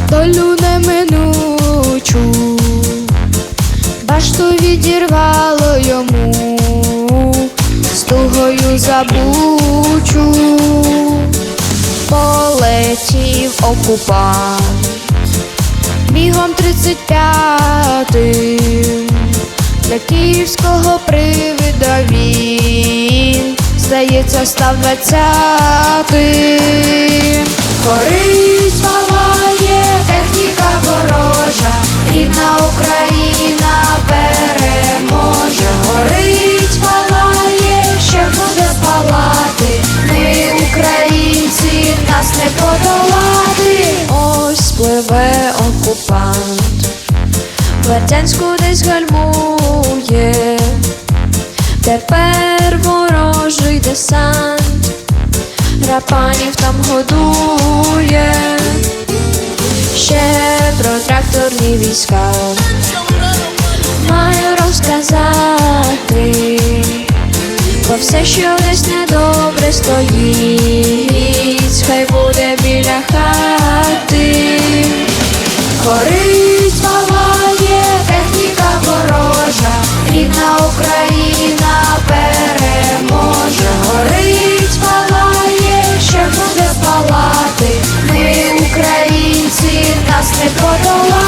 долю неминучу, башту відірвало йому, з тугою забучу, полетів окупант, бігом тридцять п'ятим, для київського привида він, здається, став двадцятим. Не подолати. Ось пливе окупант, Бердянську десь гальмує. Тепер ворожий десант. Рапанів там годує. Ще про тракторні війська. Маю розказати, бо все, що десь недобре стоїть, не подолати.